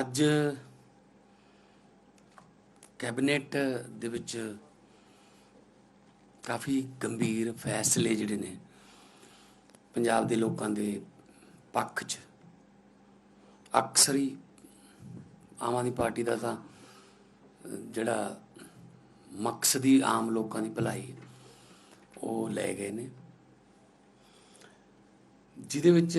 ਅੱਜ ਕੈਬਨਿਟ ਦੇ ਵਿੱਚ ਕਾਫੀ ਗੰਭੀਰ ਫੈਸਲੇ ਜਿਹੜੇ ਨੇ ਪੰਜਾਬ ਦੇ ਲੋਕਾਂ ਦੇ ਪੱਖ 'ਚ। ਅਕਸਰ ਹੀ ਆਮ ਆਦਮੀ ਪਾਰਟੀ ਦਾ ਤਾਂ ਜਿਹੜਾ ਮਕਸਦ ਹੀ ਆਮ ਲੋਕਾਂ ਦੀ ਭਲਾਈ ਉਹ ਲੈ ਗਏ ਨੇ। ਜਿਹਦੇ ਵਿੱਚ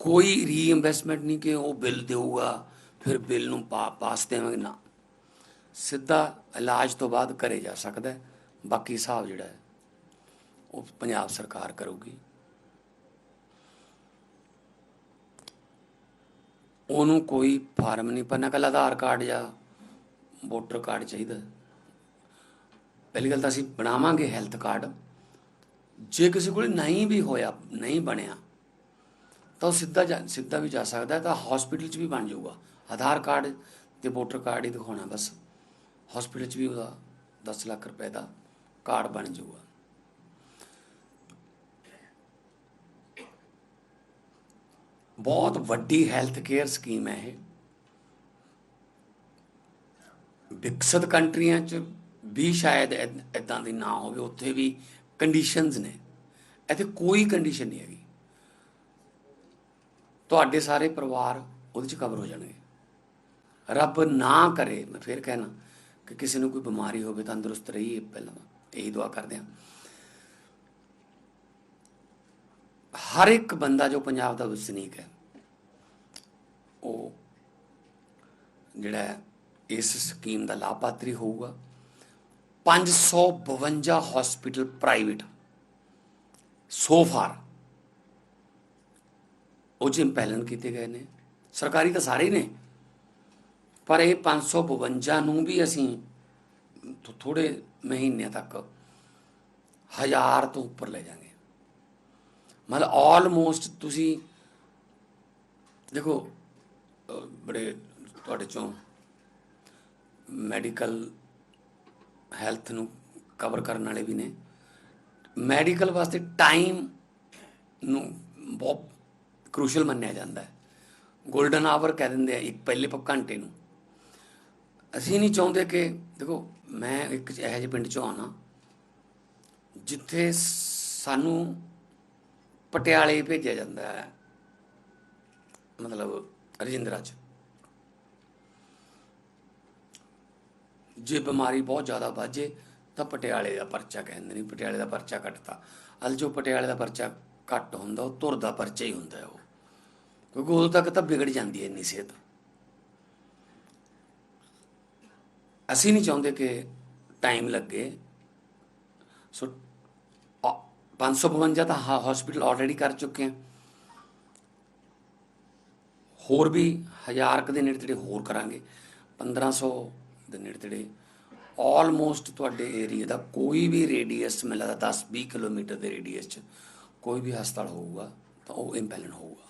ਕੋਈ ਰੀਇਨਵੈਸਟਮੈਂਟ ਨਹੀਂ ਕਿ ਉਹ ਬਿੱਲ ਦੇਊਗਾ, ਫਿਰ ਬਿੱਲ ਨੂੰ ਪਾ, ਪਾਸ ਦੇਵਾਂਗੇ, ਨਾ। ਸਿੱਧਾ ਇਲਾਜ ਤੋਂ ਬਾਅਦ ਘਰੇ ਜਾ ਸਕਦਾ ਬਾਕੀ ਹਿਸਾਬ ਜਿਹੜਾ ਹੈ, ਉਹ ਪੰਜਾਬ ਸਰਕਾਰ ਕਰੂਗੀ। ਉਹਨੂੰ ਕੋਈ ਫਾਰਮ ਨਹੀਂ ਭਰਨਾ ਕੱਲ ਆਧਾਰ ਕਾਰਡ ਜਾਂ ਵੋਟਰ ਕਾਰਡ ਚਾਹੀਦਾ ਪਹਿਲੀ ਗੱਲ ਤਾਂ ਅਸੀਂ ਬਣਾਵਾਂਗੇ ਹੈਲਥ ਕਾਰਡ। ਜੇ ਕਿਸੇ ਕੋਲ ਨਹੀਂ ਵੀ ਹੋਇਆ, ਨਹੀਂ ਬਣਿਆ ਤਾਂ ਉਹ ਸਿੱਧਾ ਜਾ- ਸਿੱਧਾ ਵੀ ਜਾ ਸਕਦਾ ਤਾਂ ਹਸਪੀਟਲ 'ਚ ਵੀ ਬਣ ਜਾਊਗਾ। ਆਧਾਰ ਕਾਰਡ ਤੇ ਵੋਟਰ ਕਾਰਡ ਹੀ ਦਿਖਾਉਣਾ ਬਸ। ਹਸਪੀਟਲ 'ਚ ਵੀ ਉਹਦਾ 10 ਲੱਖ ਰੁਪਏ ਦਾ ਕਾਰਡ ਬਣ ਜਾਊਗਾ। ਬਹੁਤ ਵੱਡੀ ਹੈਲਥ ਕੇਅਰ ਸਕੀਮ ਹੈ ਇਹ। ਵਿਕਸਿਤ ਕੰਟਰੀਆਂ 'ਚ ਵੀ ਸ਼ਾਇਦ ਇਦਾਂ ਦੀ ਨਾ ਹੋਵੇ, ਉੱਥੇ ਵੀ ਕੰਡੀਸ਼ਨਸ ਨੇ। ਇੱਥੇ ਕੋਈ ਕੰਡੀਸ਼ਨ ਨਹੀਂ ਹੈਗੀ। ਤੁਹਾਡੇ ਸਾਰੇ ਪਰਿਵਾਰ ਉਹਦੇ 'ਚ ਕਵਰ ਹੋ ਜਾਣਗੇ। ਰੱਬ ਨਾ ਕਰੇ, ਮੈਂ ਫੇਰ ਕਹਿਣਾ ਕਿ ਕਿਸੇ ਨੂੰ ਕੋਈ ਬਿਮਾਰੀ ਹੋਵੇ, ਤੰਦਰੁਸਤ ਰਹੀਏ ਪਹਿਲਾਂ ਇਹੀ ਦੁਆ ਕਰਦੇ ਹਾਂ। ਹਰ ਇੱਕ ਬੰਦਾ ਜੋ ਪੰਜਾਬ ਦਾ ਵਸਨੀਕ ਹੈ, ਉਹ ਜਿਹੜਾ ਇਸ ਸਕੀਮ ਦਾ ਲਾਭਪਾਤਰੀ ਹੋਊਗਾ। 552 ਹਸਪੀਟਲ ਪ੍ਰਾਈਵੇਟ ਸੋ ਫਾਰ ਉਹ ਜਿਮ ਪਹਿਲਨ ਕੀਤੇ ਗਏ ਨੇ। ਸਰਕਾਰੀ ਤਾਂ ਸਾਰੇ ਨੇ। ਪਰ ਇਹ 552 ਨੂੰ ਵੀ ਅਸੀਂ ਥੋ- ਥੋੜੇ ਮਹੀਨਿਆਂ ਤੱਕ ਹਜ਼ਾਰ ਤੋਂ ਉੱਪਰ ਲੈ ਜਾਾਂਗੇ। ਮਤਲਬ ਆਲਮੋਸਟ ਤੁਸੀਂ ਦੇਖੋ ਬੜੇ ਤੁਹਾਡੇ ਚੋਂ ਮੈਡੀਕਲ ਹੈਲਥ ਨੂੰ ਕਵਰ ਕਰਨ ਵਾਲੇ ਵੀ ਨੇ। ਮੈਡੀਕਲ ਵਾਸਤੇ ਟਾਈਮ ਨੂੰ ਬਹੁਤ ਕ੍ਰੂਸ਼ਲ ਮੰਨਿਆ ਜਾਂਦਾ ਹੈ। 골ਡਨ ਆਵਰ ਕਹਿ ਦਿੰਦੇ ਆ ਇੱਕ, ਪਹਿਲੇ ਘੰਟੇ ਨੂੰ। ਅਸੀਂ ਨਹੀਂ ਚਾਹੁੰਦੇ ਕਿ, ਦੇਖੋ, ਮੈਂ ਇੱਕ ਇਹੋ ਜਿਹੇ ਪਿੰਡ ਚੋਂ ਆਉਣਾ, ਜਿੱਥੇ ਸਾਨੂੰ ਪਟਿਆਲੇ ਭੇਜਿਆ ਜਾਂਦਾ ਹੈ, ਮਤਲਬ ਰਜਿੰਦਰਾ ਚ। ਜੇ ਬਿਮਾਰੀ ਬਹੁਤ ਜ਼ਿਆਦਾ ਵਾਜੇ ਤਾਂ ਪਟਿਆਲੇ ਦਾ ਪਰਚਾ ਕਹਿੰਦੇ ਨੇ, ਪਟਿਆਲੇ ਦਾ ਪਰਚਾ ਕੱਟਤਾ। ਅਲ ਜੋ ਪਟਿਆਲੇ ਦਾ ਪਰਚਾ ਘੱਟ ਹੁੰਦਾ, ਉਹ ਤੁਰਦਾ ਪਰਚਾ ਹੀ ਹੁੰਦਾ ਉਹ। ਕਿਉਂਕਿ ਉਦੋਂ ਤੱਕ ਤਾਂ ਵਿਗੜ ਜਾਂਦੀ ਹੈ ਇੰਨੀ ਸਿਹਤ। ਅਸੀਂ ਨਹੀਂ ਚਾਹੁੰਦੇ ਕਿ ਟਾਈਮ ਲੱਗੇ। ਸੋ ਅ- 552 ਤਾਂ ਹਸਪੀਟਲ ਆਲਰੇਡੀ ਕਰ ਚੁੱਕੇ ਹਾਂ ਹੋਰ ਵੀ ਹਜ਼ਾਰ ਕੁ ਦੇ ਨੇੜੇ ਤੇੜੇ ਹੋਰ ਕਰਾਂਗੇ। 1500 ਦੇ ਨੇੜੇ ਤੇੜੇ ਆਲਮੋਸਟ ਤੁਹਾਡੇ ਏਰੀਆ ਦਾ ਕੋਈ ਵੀ ਰੇਡੀਅਸ ਮੈਨੂੰ ਲੱਗਦਾ 10 20 ਕਿਲੋਮੀਟਰ ਦੇ ਰੇਡੀਅਸ 'ਚ ਕੋਈ ਵੀ ਹਸਪਤਾਲ ਹੋਊਗਾ, ਤਾਂ ਉਹ ਇੰਪੈਲਨ ਹੋਊਗਾ।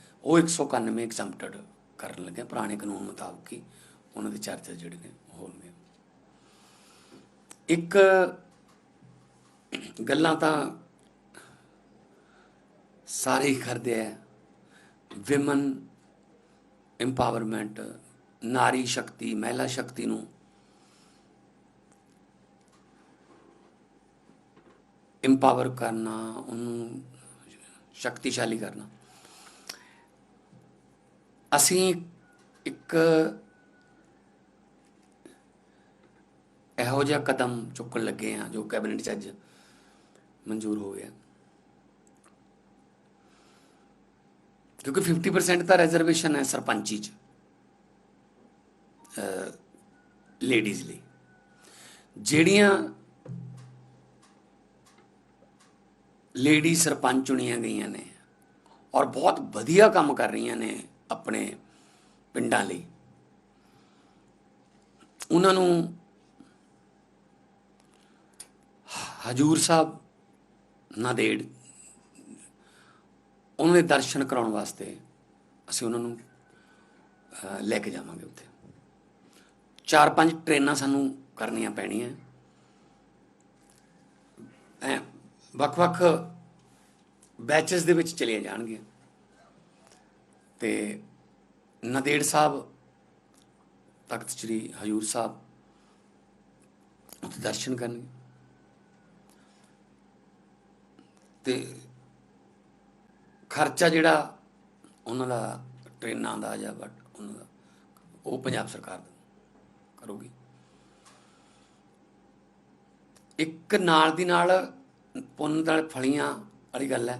ਉਹ 191 ਐਗਜ਼ੈਂਪਟਡ ਕਰਨ ਲੱਗੇ ਪੁਰਾਣੇ ਕਾਨੂੰਨ ਮੁਤਾਬਕ ਹੀ ਉਹਨਾਂ ਦੇ ਚਾਰਜਰ ਜਿਹੜੇ ਨੇ ਉਹ ਹੋਣਗੇ। ਇੱਕ ਗੱਲਾਂ ਤਾਂ ਸਾਰੇ ਹੀ ਕਰਦੇ ਆ ਵਿਮਨ ਐਮਪਾਵਰਮੈਂਟ ਨਾਰੀ ਸ਼ਕਤੀ, ਮਹਿਲਾ ਸ਼ਕਤੀ ਨੂੰ ਐਮਪਾਵਰ ਕਰਨਾ, ਉਹਨੂੰ ਸ਼ਕਤੀਸ਼ਾਲੀ ਕਰਨਾ। ਅਸੀਂ ਇੱਕ ਇਹੋ ਜਿਹਾ ਕਦਮ ਚੁੱਕਣ ਲੱਗੇ ਹਾਂ ਜੋ ਕੈਬਨਿਟ 'ਚ ਅੱਜ ਮਨਜ਼ੂਰ ਹੋ ਗਿਆ। ਕਿਉਂਕਿ 50% ਤਾਂ ਰਿਜ਼ਰਵੇਸ਼ਨ ਹੈ ਸਰਪੰਚੀ 'ਚ ਲੇਡੀਜ਼ ਲਈ। ਜਿਹੜੀਆਂ ਲੇਡੀ ਸਰਪੰਚ ਚੁਣੀਆਂ ਗਈਆਂ ਨੇ ਔਰ ਬਹੁਤ ਵਧੀਆ ਕੰਮ ਕਰ ਰਹੀਆਂ ਨੇ ਆਪਣੇ ਪਿੰਡਾਂ ਲਈ। ਉਹਨਾਂ ਨੂੰ ਹਜੂਰ ਸਾਹਿਬ ਨਾਦੇੜ ਉਹਨਾਂ ਦੇ ਦਰਸ਼ਨ ਕਰਾਉਣ ਵਾਸਤੇ ਅਸੀਂ ਉਹਨਾਂ ਨੂੰ ਲੈ ਕੇ ਜਾਵਾਂਗੇ ਉੱਥੇ। ਚਾਰ ਪੰਜ ਟ੍ਰੇਨਾਂ ਸਾਨੂੰ ਕਰਨੀਆਂ ਪੈਣੀਆਂ। ਐ, ਵੱਖ-ਵੱਖ ਬੈਚਸ ਦੇ ਵਿੱਚ ਚਲੀਆਂ ਜਾਣਗੀਆਂ। ਤੇ ਨਦੇੜ ਸਾਹਿਬ, ਤਖਤ ਸ੍ਰੀ ਹਜੂਰ ਸਾਹਿਬ ਉੱਥੇ ਦਰਸ਼ਨ ਕਰਨਗੇ। ਤੇ ਖਰਚਾ ਜਿਹੜਾ ਉਹਨਾਂ ਦਾ ਟ੍ਰੇਨਾਂ ਦਾ ਜਾਂ ਬਟ ਉਹਨਾਂ ਦਾ, ਉਹ ਪੰਜਾਬ ਸਰਕਾਰ ਕਰੂਗੀ। ਇੱਕ ਨਾਲ ਦੀ ਨਾਲ ਪੁੰਨ ਨਾਲ ਫਲੀਆਂ ਵਾਲੀ ਗੱਲ ਹੈ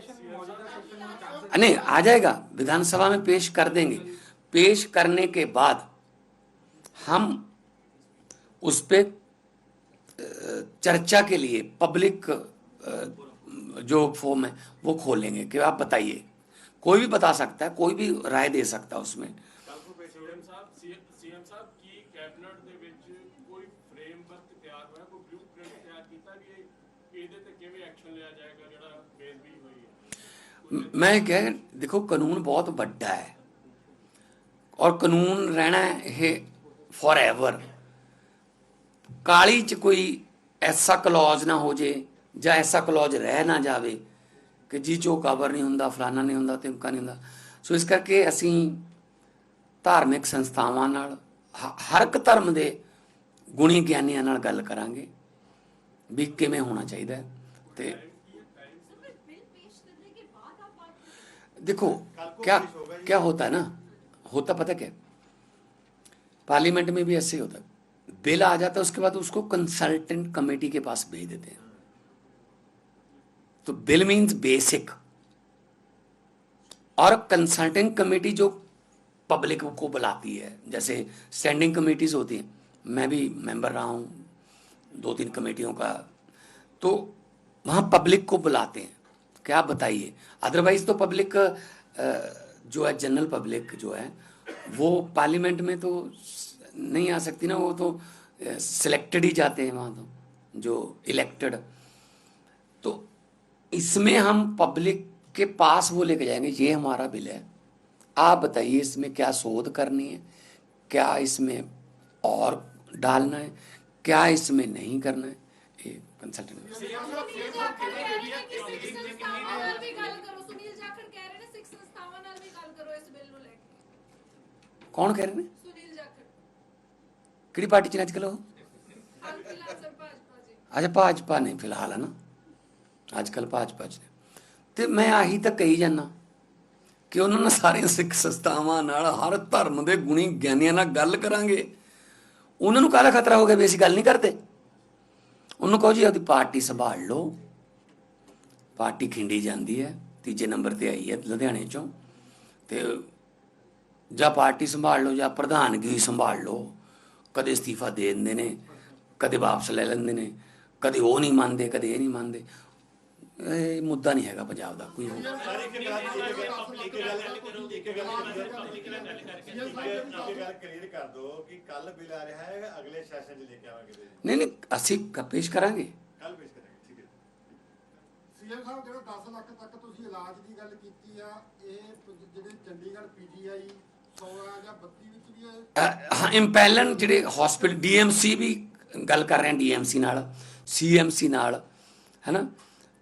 नहीं आ जाएगा विधानसभा में पेश कर देंगे पेश करने के बाद हम उस पे अ, चर्चा के लिए पब्लिक अ, जो फॉर्म है वो खोलेंगे कि आप बताइए कोई भी बता सकता है कोई भी राय दे सकता है उसमें ਸੀਐਮ ਸਾਹਿਬ ਸੀਐਮ ਸਾਹਿਬ ਕੀ ਕੈਬਨਿਟ ਦੇ ਵਿੱਚ ਕੋਈ ਫਰੇਮਵਰਕ ਤਿਆਰ ਹੋਇਆ ਕੋਈ ਬਲੂਪ੍ਰਿੰਟ ਤਿਆਰ ਕੀਤਾ ਵੀ ਇਹ ਇਹਦੇ ਤੇ ਕਿਵੇਂ ਐਕਸ਼ਨ ਲਿਆ ਜਾਏਗਾ ਜਿਹੜਾ ਬੇਦਬੀ ਹੋਈ ਮੈਂ ਕਹਿ, ਦੇਖੋ, ਕਾਨੂੰਨ ਬਹੁਤ ਵੱਡਾ ਹੈ। ਔਰ ਕਾਨੂੰਨ ਰਹਿਣਾ ਇਹ ਫੋਰਐਵਰ ਕਾਲੀ ਚ ਕੋਈ ਐਸਾ ਕਲੌਜ ਨਾ ਹੋ ਜੇ, ਜਾਂ ਐਸਾ ਕਲੌਜ ਰਹਿ ਨਾ ਜਾਵੇ ਕਿ ਜੀ ਚੋ ਕਵਰ ਨਹੀਂ ਹੁੰਦਾ ਫਲਾਣਾ ਨਹੀਂ ਹੁੰਦਾ, ਤਿਮਕਾ ਨਹੀਂ ਹੁੰਦਾ। ਸੋ ਇਸ ਕਰਕੇ ਅਸੀਂ ਧਾਰਮਿਕ ਸੰਸਥਾਵਾਂ ਨਾਲ ਹਰ ਇੱਕ ਧਰਮ ਦੇ ਗੁਣੀ ਗਿਆਨੀਆਂ ਨਾਲ ਗੱਲ ਕਰਾਂਗੇ ਵੀ ਕਿਵੇਂ ਹੋਣਾ ਚਾਹੀਦਾ ਤੇ देखो, क्या क्या होता है ना? होता पता क्या पार्लियामेंट में भी ऐसे ही होता है। बिल आ जाता है, उसके बाद उसको कंसल्टेंट कमेटी के पास भेज देते हैं। तो बिल मींस बेसिक और कंसल्टेंट कमेटी जो पब्लिक को बुलाती है, जैसे स्टैंडिंग कमेटीज होती हैं। मैं भी मेंबर रहा हूँ दो तीन कमेटियों का। तो वहाँ पब्लिक को बुलाते हैं। क्या बताइए? अदरवाइज़ तो पब्लिक जो है जनरल पब्लिक जो है, वो पार्लियामेंट में तो नहीं आ सकती ना, वो तो सिलेक्टेड ही जाते हैं वहाँ तो जो इलेक्टेड तो इसमें हम पब्लिक के पास वो लेके जाएँगे, ये हमारा बिल है। आप बताइए इसमें क्या शोध करनी है? क्या इसमें और डालना है? क्या इसमें नहीं करना है? ਇਹ ਕੰਸਲਟੈਂਟ ਕੌਣ ਕਹਿ ਰਹੇ ਨੇ? ਸੁਨੀਲ ਜਾਖੜ। ਕਿਹੜੀ ਪਾਰਟੀ ਚ ਨੇ ਅੱਜ ਕੱਲ ਉਹ? ਅੱਜ ਭਾਜਪਾ ਨੇ ਫਿਲਹਾਲ ਹੈ ਨਾ ਅੱਜ ਕੱਲ ਭਾਜਪਾ ਚ ਨੇ। ਤੇ ਮੈਂ ਆਹੀ ਤਾਂ ਕਹੀ ਜਾਂਦਾ ਕਿ ਉਹਨਾਂ ਨਾਲ ਸਾਰੀਆਂ ਸਿੱਖ ਸੰਸਥਾਵਾਂ ਨਾਲ ਹਰ ਧਰਮ ਦੇ ਗੁਣੀ ਗਿਆਨੀਆਂ ਨਾਲ ਗੱਲ ਕਰਾਂਗੇ। ਉਹਨਾਂ ਨੂੰ ਕਾਹਦਾ ਖਤਰਾ ਹੋ ਗਿਆ ਵੀ ਅਸੀਂ ਗੱਲ ਨਹੀਂ ਕਰਦੇ? ਉਹਨੂੰ ਕਹੋ ਜੀ ਆਪਦੀ ਪਾਰਟੀ ਸੰਭਾਲ ਲਓ। ਪਾਰਟੀ ਖਿੰਡੀ ਜਾਂਦੀ ਹੈ, ਤੀਜੇ ਨੰਬਰ ਤੇ ਆਈ ਹੈ ਲੁਧਿਆਣੇ ਚੋਂ। ਤੇ ਜਾਂ ਪਾਰਟੀ ਸੰਭਾਲ ਲਓ, ਜਾਂ ਪ੍ਰਧਾਨਗੀ ਸੰਭਾਲ ਲਓ। ਕਦੇ ਅਸਤੀਫਾ ਦੇ ਦਿੰਦੇ ਨੇ, ਕਦੇ ਵਾਪਸ ਲੈ ਲੈਂਦੇ ਨੇ, ਕਦੇ ਉਹ ਨਹੀਂ ਮੰਨਦੇ, ਕਦੇ ਇਹ ਨਹੀਂ ਮੰਨਦੇ। ਇਹ ਮੁੱਦਾ ਨਹੀਂ ਹੈਗਾ ਪੰਜਾਬ ਦਾ ਕੋਈ ਹੋਰ। ਆ ਨਹੀਂ ਨਹੀਂ ਅਸੀਂ ਪੇਸ਼ ਕਰਾਂਗੇ ਕੱਲ ਪੇਸ਼ ਕਰਾਂਗੇ। ਠੀਕ ਹੈ ਸੀਐਮ ਸਾਹਿਬ ਜਿਹੜਾ 10 ਲੱਖ ਤੱਕ ਤੁਸੀਂ ਇਲਾਜ ਦੀ ਗੱਲ ਕੀਤੀ ਆ ਇਹ ਜਿਹੜੇ ਚੰਡੀਗੜ੍ਹ ਪੀਜੀਆਈ 16 ਜਾਂ 32 ਵਿੱਚ ਵੀ ਇਹ ਹਾਂ ਇੰਪੈਲਨ ਜਿਹੜੇ ਹਸਪੀਟਲ ਡੀਐਮਸੀ ਵੀ ਗੱਲ ਕਰ ਰਹੇ ਹਾਂ ਡੀਐਮਸੀ ਨਾਲ ਸੀਐਮਸੀ ਨਾਲ ਹੈਨਾ?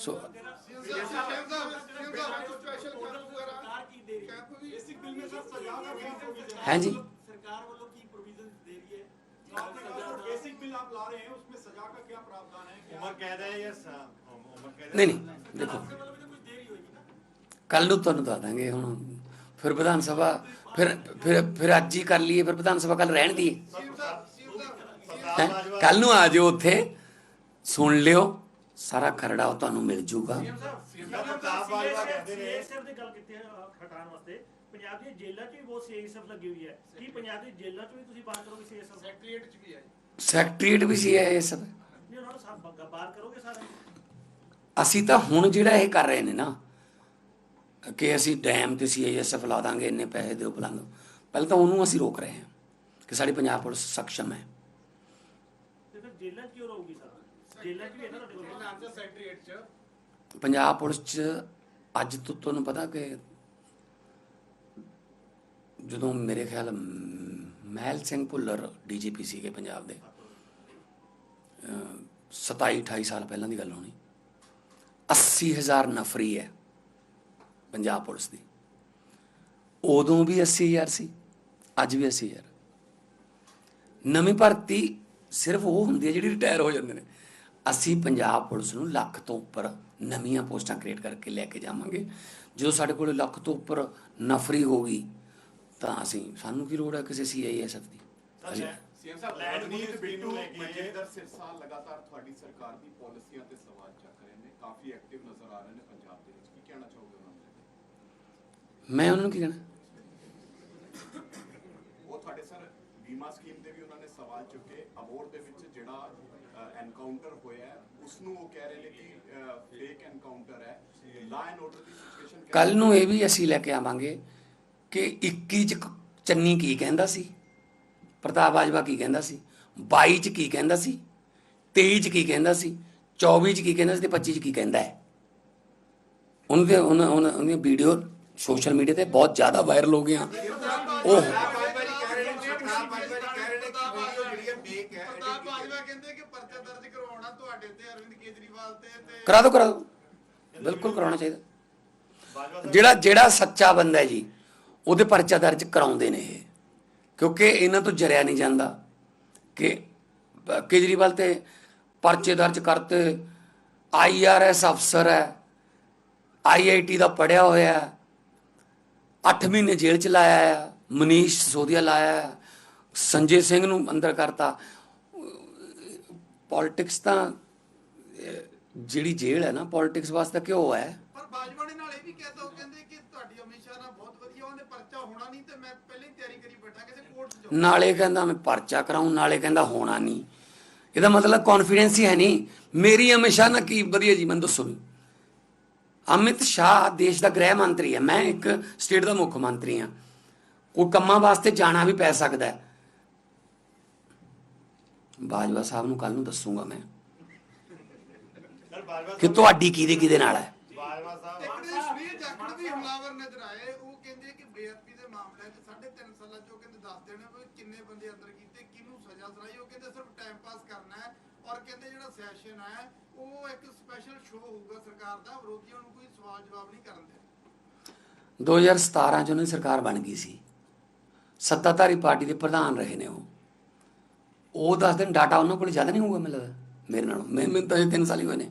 ਸੋ ਹਾਂਜੀ। ਨਹੀਂ ਨਹੀਂ ਦੇਖੋ। ਕੱਲ ਨੂੰ। ਤੁਹਾਨੂੰ ਦੱਸ ਦਾਂਗੇ ਹੁਣ ਫਿਰ ਵਿਧਾਨ ਸਭਾ ਫਿਰ ਫਿਰ ਫਿਰ ਅੱਜ ਹੀ ਕਰ ਲਈਏ ਫਿਰ ਵਿਧਾਨ ਸਭਾ ਕੱਲ ਰਹਿਣ ਦੀ ਕੱਲ ਨੂੰ ਆ ਜਿਓ ਉੱਥੇ ਸੁਣ ਲਿਓ। ਸਾਰਾ ਖਰੜਾ ਉਹ ਤੁਹਾਨੂੰ ਮਿਲ ਜੂਗਾ। ਪ੍ਰਤਾਪ ਬਾਜਵਾ ਕਹਿੰਦੇ ਨੇ ਸੀਐਸਐਫ ਦੀ ਗੱਲ ਕੀਤੀ ਹੈ ਅਹ, ਹਟਾਉਣ ਵਾਸਤੇ। ਪੰਜਾਬ ਦੀਆਂ ਜੇਲ੍ਹਾਂ 'ਚ ਵੀ ਬਹੁਤ ਸੀਐਸਐਫ ਲੱਗੀ ਹੋਈ ਹੈ। ਕੀ ਪੰਜਾਬ ਦੀ ਜੇਲ੍ਹਾਂ 'ਚ ਵੀ ਤੁਸੀਂ ਬਾਤ ਕਰੋਗੇ ਸੀਐਸਐਫ ਸੈਕਟਰੀਏਟ 'ਚ ਵੀ ਹੈ ਸੈਕਟਰੀਏਟ ਵੀ ਸੀ ਇਹ ਸਭ। ਨਹੀਂ ਉਹਨਾਂ ਨੂੰ ਸਭ ਬ- ਬਾਹਰ ਕਰੋਗੇ ਸਾਰੇ? ਅਸੀਂ ਤਾਂ ਹੁਣ ਜਿਹੜਾ ਇਹ ਕਰ ਰਹੇ ਨੇ ਨਾ ਕਿ ਅਸੀਂ ਡੈਮ ਤੇ ਸੀਆਈਐਸਐਫ ਲਾ ਦਾਂਗੇ ਇੰਨੇ ਪੈਸੇ ਦਿਓ ਬਲੰਗ ਪਹਿਲਾਂ ਤਾਂ ਉਹਨੂੰ ਅਸੀਂ ਰੋਕ ਰਹੇ ਹਾਂ ਕਿ ਸਾਡੀ ਪੰਜਾਬ ਪੁਲਿਸ ਸક્ષਮ ਹੈ। ਤੇ ਫਿਰ ਜੇਲ੍ਹਾਂ 'ਚ ਕਿਉਂ ਰਹੂਗੀ ਸਰ? ਜੇਲ੍ਹਾਂ 'ਚ ਵੀ ਸੈਕਟਰੀਏਟ ਚ। ਪੰਜਾਬ ਪੁਲਿਸ 'ਚ ਅੱਜ ਤੋਂ ਤੁਹਾਨੂੰ ਪਤਾ ਕਿ ਜਦੋਂ ਮੇਰੇ ਖਿਆਲ ਮਹਿਲ ਸਿੰਘ ਭੁੱਲਰ ਡੀਜੀਪੀ ਸੀਗੇ ਪੰਜਾਬ ਦੇ ਅਹ 27 28 ਸਾਲ ਪਹਿਲਾਂ ਦੀ ਗੱਲ ਹੋਣੀ। 80000 ਨਫਰੀ ਹੈ ਪੰਜਾਬ ਪੁਲਿਸ ਦੀ। ਉਦੋਂ ਵੀ 80000 ਸੀ ਅੱਜ ਵੀ 80000 ਨਵੀਂ ਭਰਤੀ ਸਿਰਫ ਉਹ ਹੁੰਦੀ ਹੈ ਜਿਹੜੀ ਰਿਟਾਇਰ ਹੋ ਜਾਂਦੇ ਨੇ। ਅਸੀਂ ਪੰਜਾਬ ਪੁਲਿਸ ਨੂੰ ਲੱਖ ਤੋਂ ਉੱਪਰ ਨਵੀਆਂ ਪੋਸਟਾਂ ਕ੍ਰੀਏਟ ਕਰਕੇ ਲੈ ਕੇ ਜਾਵਾਂਗੇ। ਜਦੋਂ ਸਾਡੇ ਕੋਲ ਲੱਖ ਤੋਂ ਉੱਪਰ ਨਫਰੀ ਹੋਗੀ ਤਾਂ ਅਸੀਂ ਸਾਨੂੰ ਕੀ ਲੋੜ ਹੈ ਕਿਸੇ ਸੀਆਈਐਸਐਫ ਦੀ? ਅਸੀਂ- ਸੀਐਮ ਸਾਹਿਬ ਲੈਂਡ ਰਣਜੀਤ ਪੁਲਿਸ ਬਿੱਟੂ ਨੂੰ ਲੈ ਕੇ- ਮਨਜਿੰਦਰ ਸਿਰਸਾ ਲਗਾਤਾਰ ਤੁਹਾਡੀ ਸਰਕਾਰ ਦੀ ਪਾਲਿਸੀਆਂ ਤੇ ਸਵਾਲ ਚੱਕ ਰਹੇ ਨੇ ਕਾਫੀ ਐਕਟਿਵ ਨਜ਼ਰ ਆ ਰਹੇ ਨੇ ਪੰਜਾਬ ਦੇ ਵਿੱਚ। ਕੀ ਕਹਿਣਾ ਚਾਹੋਗੇ ਉਹਨਾਂ ਨੂੰ? ਮੈਂ ਉਹਨਾਂ ਨੂੰ ਕੀ ਕਹਿਣਾ? ਉਹ ਤੁਹਾਡੇ ਸਰ ਬੀਮਾ ਸਕੀਮ ਤੇ ਵੀ ਉਹਨਾਂ ਨੇ ਸਵਾਲ ਚੁੱਕੇ ਅਬੋਰਡ ਦੇ ਵਿੱਚ ਜਿਹੜਾ ਐਨਕਾਊਂਟਰ ਹੋਇਆ ਉਸ ਨੂੰ ਉਹ ਕਹਿ ਰਹੇ ਨੇ ਕਿ ਫੇਕ ਐਨਕਾਊਂਟਰ ਹੈ। Law and order the situation ਕੱਲ ਨੂੰ ਇਹ ਵੀ ਅਸੀਂ ਲੈ ਕੇ ਆਵਾਂਗੇ ਕਿ 21 ਚ ਚੰਨੀ ਕੀ ਕਹਿੰਦਾ ਸੀ? ਪ੍ਰਤਾਪ ਬਾਜਵਾ ਕੀ ਕਹਿੰਦਾ ਸੀ? 22 ਚ ਕੀ ਕਹਿੰਦਾ ਸੀ? 23 ਚ ਕੀ ਕਹਿੰਦਾ ਸੀ? 24 ਚ ਕੀ ਕਹਿੰਦਾ ਸੀ ਤੇ 25 ਚ ਕੀ ਕਹਿੰਦਾ ਹੈ? ਉਹਨਾਂ ਦੇ ਉਹਨਾਂ ਉਹਨਾਂ- ਵੀਡੀਓ ਸੋਸ਼ਲ ਮੀਡੀਆ ਤੇ ਬਹੁਤ ਜ਼ਿਆਦਾ ਵਾਇਰਲ ਹੋ ਗਈਆਂ। ਉਹ ਪ੍ਰਤਾਪ ਬਾਜਵਾ ਕਹਿੰਦੇ ਕਿ ਪਰਚਾ ਦਰਜ ਕਰਵਾਉਣਾ ਤੁਹਾਡੇ ਤੇ ਅਰਵਿੰਦ ਕੇਜਰੀਵਾਲ ਤੇ ਤੇ ਕਰਾ ਦਿਓ ਕਰਾ ਦਿਓ ਬਿਲਕੁਲ ਕਰਾਉਣਾ ਚਾਹੀਦਾ। ਜਿਹੜਾ ਜਿਹੜਾ ਸੱਚਾ ਬੰਦਾ ਹੈ ਜੀ, ਉਹਦੇ ਪਰਚਾ ਦਰਜ ਕਰਾਉਂਦੇ ਨੇ ਇਹ। ਕਿਉਂਕਿ ਇਹਨਾਂ ਤੋਂ ਜਰਿਆ ਨਹੀਂ ਜਾਂਦਾ ਕਿ, ਕੇਜਰੀਵਾਲ ਤੇ ਪਰਚੇ ਦਰਜ ਕਰਤੇ ਆਈਆਰਐਸ ਅਫਸਰ ਹੈ ਆਈਆਈਟੀ ਦਾ ਪੜਿਆ ਹੋਇਆ ਹੈ 8 ਮਹੀਨੇ ਜੇਲ੍ਹ ਚ ਲਾਇਆ ਹੈ, ਮਨੀਸ਼ ਸੋਦੀਆ ਲਾਇਆ ਹੈ, ਸੰਜੇ ਸਿੰਘ ਨੂੰ ਅੰਦਰ ਕਰਤਾ। ਪੋਲਿਟਿਕਸ ਤਾਂ ਜਿਹੜੀ ਜੇਲ੍ਹ ਹੈ ਨਾ ਪੋਲਿਟਿਕਸ ਵਾਸਤੇ ਕਿਉਂ ਹੈ। ਪਰ ਬਾਜਵਾ ਨੇ ਨਾਲ ਇਹ ਵੀ ਕਹਿਤਾ ਉਹ ਕਹਿੰਦੇ ਕਿ ਤੁਹਾਡੀ ਅਮਿਤ ਸ਼ਾਹ ਨਾਲ ਬਹੁਤ ਵਧੀਆ ਉਹਨੇ ਪਰਚਾ ਹੋਣਾ ਨਹੀਂ ਤੇ ਮੈਂ ਪਹਿਲਾਂ ਹੀ ਤਿਆਰੀ ਕਰੀ ਬੈਠਾ ਕਿਸੇ ਕੋਰਟ 'ਚ ਜਾਊਂ। ਨਾਲੇ ਕਹਿੰਦਾ ਮੈਂ ਪਰਚਾ ਕਰਾਉਂ ਨਾਲੇ ਕਹਿੰਦਾ ਹੋਣਾ ਨਹੀਂ। ਇਹਦਾ ਮਤਲਬ ਕੌਨਫੀਡੈਂਸ ਹੀ ਹੈ ਨਹੀਂ। ਮੇਰੀ ਹਮੇਸ਼ਾ ਨਾ ਕੀ ਵਧੀਆ ਜੀ ਮੈਨੂੰ ਦੱਸੋ ਵੀ। ਅਮਿਤ ਸ਼ਾਹ ਦੇਸ਼ ਦਾ ਗ੍ਰਹਿ ਮੰਤਰੀ ਹੈ ਮੈਂ ਇੱਕ ਸਟੇਟ ਦਾ ਮੁੱਖ ਮੰਤਰੀ ਹਾਂ। ਕੋਈ ਕੰਮਾਂ ਵਾਸਤੇ ਜਾਣਾ ਵੀ ਪੈ ਸਕਦਾ ਹੈ। ਬਾਜਵਾ ਸਾਹਿਬ ਨੂੰ ਕੱਲ ਨੂੰ ਦੱਸੂਗਾ ਮੈਂ। ਕਿ ਤੁਹਾਡੀ ਕਿਹਦੇ ਕਿਹਦੇ ਨਾਲ ਹੈ? ਸ਼੍ਰੀ ਜਾਖੜ ਵੀ ਹਮਲਾਵਰ ਨਜ਼ਰ ਆਏ। ਉਹ ਕਹਿੰਦੇ ਕਿ ਬੇਅਦਬੀ ਦੇ ਮਾਮਲੇ 'ਚ 3.5 ਸਾਲਾਂ 'ਚ ਉਹ ਕਹਿੰਦੇ ਦੱਸ ਦੇਣੇ ਵੀ ਕਿੰਨੇ ਬੰਦੇ ਅੰਦਰ ਕੀਤੇ ਕਿਹਨੂੰ ਸਜ਼ਾ ਸੁਣਾਈ। ਉਹ ਕਹਿੰਦੇ ਸਿਰਫ ਟਾਈਮ ਪਾਸ ਕਰਨਾ ਹੈ ਔਰ ਕਹਿੰਦੇ ਜਿਹੜਾ ਸੈਸ਼ਨ ਹੈ ਉਹ ਇੱਕ ਸਪੈਸ਼ਲ ਸ਼ੋਅ ਹੋਊਗਾ ਸਰਕਾਰ ਦਾ। ਵਿਰੋਧੀਆਂ ਨੂੰ ਕੋਈ ਸਵਾਲ ਜਵਾਬ ਨਹੀਂ ਕਰਨ ਦੇ। 2017 ਚ ਉਹਨਾਂ ਦੀ ਸਰਕਾਰ ਬਣ ਗਈ ਸੀ। ਸੱਤਾਧਾਰੀ ਪਾਰਟੀ ਦੇ ਪ੍ਰਧਾਨ ਰਹੇ ਨੇ ਉਹ। ਉਹ ਦੱਸ ਦਿਨ ਡਾਟਾ ਉਹਨਾਂ ਕੋਲ ਜ਼ਿਆਦਾ ਨਹੀਂ ਹੋਊਗਾ ਮੈਨੂੰ ਲੱਗਦਾ। ਮੇਰੇ ਨਾਲੋਂ। ਮੈਂ ਮੈਨੂੰ ਤਾਂ ਇਹ 3 ਸਾਲ ਹੀ ਹੋਏ ਨੇ।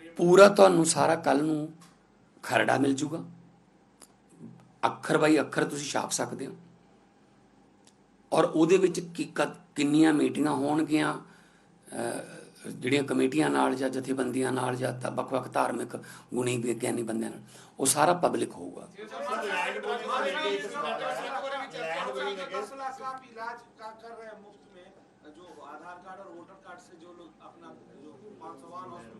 ਪੂਰਾ ਤੁਹਾਨੂੰ ਸਾਰਾ ਕੱਲ ਨੂੰ ਖਰੜਾ ਮਿਲ ਜੂਗਾ ਅੱਖਰ ਬਾਈ ਅੱਖਰ ਤੁਸੀਂ ਛਾਪ ਸਕਦੇ ਹੋ ਔਰ ਉਹਦੇ ਵਿੱਚ ਕੀ ਕ- ਕਿੰਨੀਆਂ ਮੀਟਿੰਗਾਂ ਹੋਣਗੀਆਂ ਅਹ, ਜਿਹੜੀਆਂ ਕਮੇਟੀਆਂ ਨਾਲ ਜਾਂ ਜਥੇਬੰਦੀਆਂ ਨਾਲ ਜਾਂ ਤਾਂ ਵੱਖ-ਵੱਖ ਧਾਰਮਿਕ ਗੁਣੀ ਵਿਗਿਆਨੀ ਬੰਦਿਆਂ ਨਾਲ ਉਹ ਸਾਰਾ ਪਬਲਿਕ ਹੋਊਗਾ दस लाख का आप इलाज का कर रहे हैं मुफ्त में जो आधार कार्ड और वोटर कार्ड से जो लोग अपना जो पाँच सौ हॉस्पिटल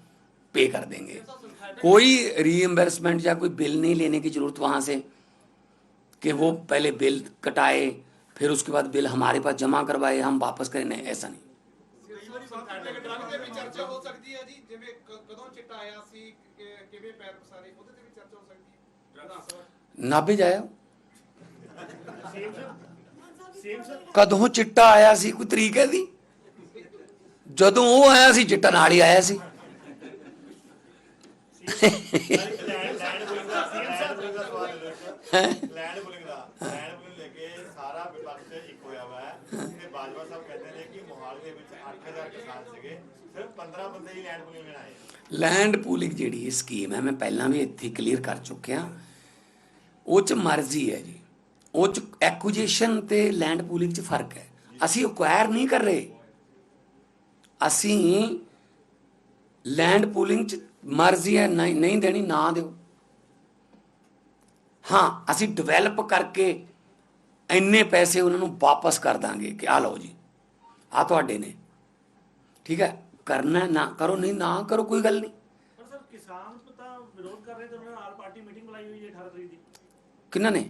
पे कर देंगे कोई रीइंबर्समेंट या कोई बिल नहीं लेने की जरूरत वहां से कि वो पहले बिल कटाए फिर उसके बाद बिल हमारे पास जमा करवाए हम वापस करें नहीं ऐसा नहीं ਤੇ ਵੀ ਚਰਚਾ ਹੋ ਸਕਦੀ ਹੈ ਜੀ ਜਿਵੇਂ ਕ- ਕਦੋਂ ਚਿੱਟਾ ਆਇਆ ਸੀ ਕਿ- ਕਿਵੇਂ ਪੈਰ ਪਸਾਰੇ ਉਹਦੇ ਤੇ ਵੀ ਚਰਚਾ ਹੋ ਸਕਦੀ ਹੈ ਵਿਧਾਨ ਸਭਾ ਨਾਭੇ ਜਾਇਆ ਕਦੋਂ ਚਿੱਟਾ ਆਇਆ ਸੀ ਕੋਈ ਤਰੀਕ ਹੈ ਦੀ ਜਦੋਂ ਉਹ ਆਇਆ ਸੀ ਚਿੱਟਾ ਨਾਲ ਹੀ ਆਇਆ ਸੀ ਲੈਂਡ ਲੈਂਡ ਦਾ ਲੈਂਡ ਬੁਲਿੰਗ ਲੈ ਕੇ ਸਾਰਾ ਵਿਪਕਸ਼ ਇੱਕ ਹੋਇਆ ਵਾ ਹੈ ਤੇ ਬਾਜਵਾ ਸਾਹਿਬ ਕਹਿੰਦੇ ਨੇ ਕਿ ਮੋਹਾਲੀ ਦੇ ਵਿੱਚ 8000 ਕਿਸਾਨ ਸੀਗੇ ਸਿਰਫ 15 ਬੰਦੇ ਹੀ ਲੈਂਡ ਬੁਲਿੰਗ ਲੈਣ ਆਏ ਲੈਂਡ ਪੂਲਿੰਗ ਜਿਹੜੀ ਸਕੀਮ ਹੈ ਮੈਂ ਪਹਿਲਾਂ ਵੀ ਇੱਥੇ ਕਲੀਅਰ ਕਰ ਚੁੱਕਿਆ। ਉਹ ਚ ਮਰਜ਼ੀ ਹੈ ਜੀ। ਉਹ ਚ ਐਕੁਜੀਸ਼ਨ ਤੇ ਲੈਂਡ ਪੂਲਿੰਗ ਚ ਫ਼ਰਕ ਹੈ। ਅਸੀਂ ਅਕਵਾਇਰ ਨਹੀਂ ਕਰ ਰਹੇ। ਅਸੀਂ ਲੈਂਡ ਪੂਲਿੰਗ ਚ ਮਰਜ਼ੀ ਹੈ ਨਹੀਂ ਨਹੀਂ ਦੇਣੀ ਨਾ ਦਿਓ। ਹਾਂ ਅਸੀਂ ਡਿਵੈਲਪ ਕਰਕੇ ਇੰਨੇ ਪੈਸੇ ਉਹਨਾਂ ਨੂੰ ਵਾਪਸ ਕਰ ਦਾਂਗੇ ਕਿ ਆ ਲਓ ਜੀ ਆ ਤੁਹਾਡੇ ਨੇ। ਠੀਕ ਹੈ ਕਰਨਾ ਨਾ ਕਰੋ ਨਹੀਂ ਨਾ ਕਰੋ ਕੋਈ ਗੱਲ ਨਹੀਂ। ਪਰ ਸਰ ਕਿਸਾਨ ਤਾਂ ਵਿਰੋਧ ਕਰ ਰਹੇ ਤੇ ਉਹਨਾਂ ਨੇ ਆਲ ਪਾਰਟੀ ਮੀਟਿੰਗ ਬੁਲਾਈ ਹੋਈ ਹੈ 18 ਤਰੀਕ ਦੀ। ਕਿਹਨਾਂ ਨੇ?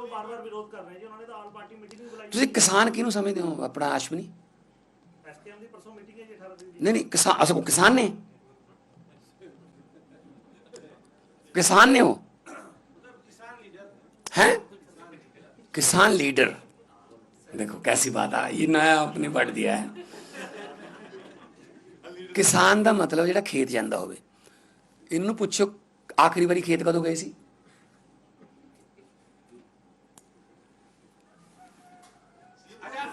ਕਿਸਾਨ ਕਿਉਂ ਬਾਰ-ਬਾਰ ਵਿਰੋਧ ਕਰ ਰਹੇ ਜੀ ਉਹਨਾਂ ਨੇ ਤਾਂ ਆਲ ਪਾਰਟੀ ਮੀਟਿੰਗ ਵੀ ਬੁਲਾਈ ਤੁਸੀਂ ਕਿਸਾਨ ਕਿਹਨੂੰ ਸਮਝਦੇ ਹੋ ਆਪਣਾ ਅਸ਼ਵਨੀ ਐਸਕੇਐਮ ਦੀ ਪਰਸੋਂ ਮੀਟਿੰਗ ਹੈ ਜੀ 18 ਤਰੀਕ ਦੀ ਨਹੀਂ ਨਹੀਂ ਕਿਸਾਨ ਅਸਲ ਕਿਸਾਨ ਨੇ किसान ने हो हैं किसान लीडर देखो कैसी बात आ ये नया आपने बढ़ दिया है ਕਿਸਾਨ ਦਾ ਮਤਲਬ ਜਿਹੜਾ ਖੇਤ ਜਾਂਦਾ ਹੋਵੇ ਇਹਨੂੰ ਪੁੱਛੋ ਆਖਰੀ ਵਾਰੀ ਖੇਤ ਕਦੋਂ ਗਏ ਸੀ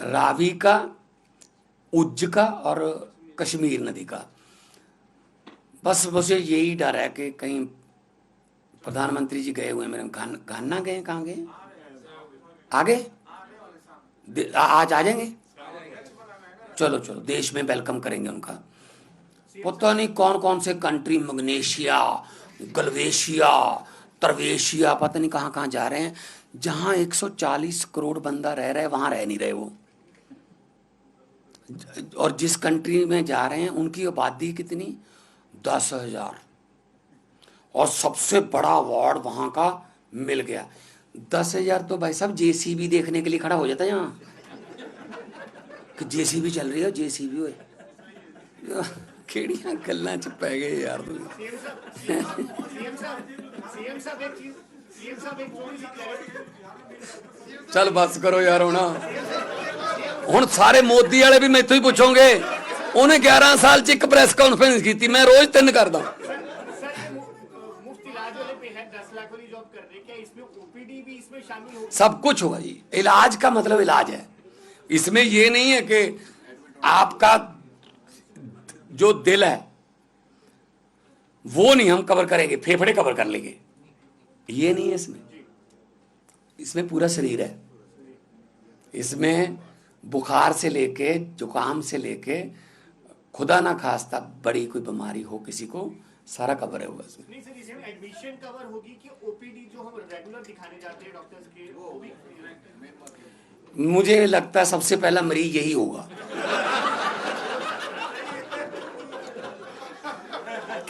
रावी का, उज्ज का और कश्मीर नदी का। बस मुझे यही डर है कि कहीं प्रधानमंत्री जी गए हुए मेरे घान घाना गए कहाँ गए आ गए दे- आ- आज आ जाएँगे? चलो चलो, देश में वेलकम करेंगे उनका। पता नहीं कौन कौन से कंट्री मग्नेशिया, गलवेशिया, तरवेशिया, पता नहीं कहाँ कहाँ जा रहे हैं। जहाँ 140 करोड़ बंदा रह रहा है, वहाँ रह नहीं रहे वो। और जिस कंट्री में जा रहे हैं, उनकी आबादी कितनी? दस हज़ार। और सबसे बड़ा अवार्ड वहाँ का मिल गया। दस हज़ार तो भाई साहब जेसीबी देखने के लिए खड़ा हो जाता है यहाँ। कि जेसीबी चल रही है जेसीबी हो केड़िया गल पै गए यार तुम सीएम साहब सीएम साहब एक चीज सीएम साहब एक थोड़ी सी क्लैरिटी ਚੱਲ ਬੱਸ ਕਰੋ ਯਾਰ ਹੁਣ ਹੁਣ ਸਾਰੇ ਮੋਦੀ ਵਾਲੇ ਵੀ ਮੈਥੋਂ ਹੀ ਪੁੱਛੋਗੇ ਉਹਨੇ 11 ਸਾਲ ਚ ਇੱਕ ਪ੍ਰੈਸ ਕਾਨਫਰੰਸ ਕੀਤੀ ਮੈਂ ਰੋਜ਼ ਤਿੰਨ ਕਰਦਾ सर ये मु- मुफ्त इलाज वाले पे है दस लाख वाली जॉब कर रहे हैं क्या इसमें ओपीडी भी इसमें शामिल होगी सब कुछ होगा जी इलाज का मतलब इलाज है इसमें ये नहीं है कि आपका जो दिल है वो नहीं हम कवर करेंगे फेफड़े कवर कर लेंगे ये नहीं है इसमें। इसमें पूरा शरीर है। इसमें बुखार से लेके जुकाम से लेके खुदा ना खास्ता बड़ी कोई बीमारी हो किसी को सारा कवर है होगा इसमें। नहीं सर इसमें एडमिशन कवर होगी कि ओपीडी जो हम रेगुलर दिखाने जाते हैं डॉक्टर्स के वो भी मुझे लगता है सबसे पहला मरीज़ यही होगा।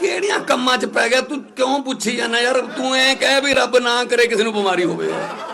ਕਿਹੜੀਆਂ ਕੰਮਾਂ 'ਚ ਪੈ ਗਿਆ? ਤੂੰ ਕਿਉਂ ਪੁੱਛੀ ਜਾਂਦਾ ਯਾਰ? ਤੂੰ ਐ ਕਹਿ ਵੀ ਰੱਬ ਨਾ ਕਰੇ ਕਿਸੇ ਨੂੰ ਬਿਮਾਰੀ ਹੋਵੇ।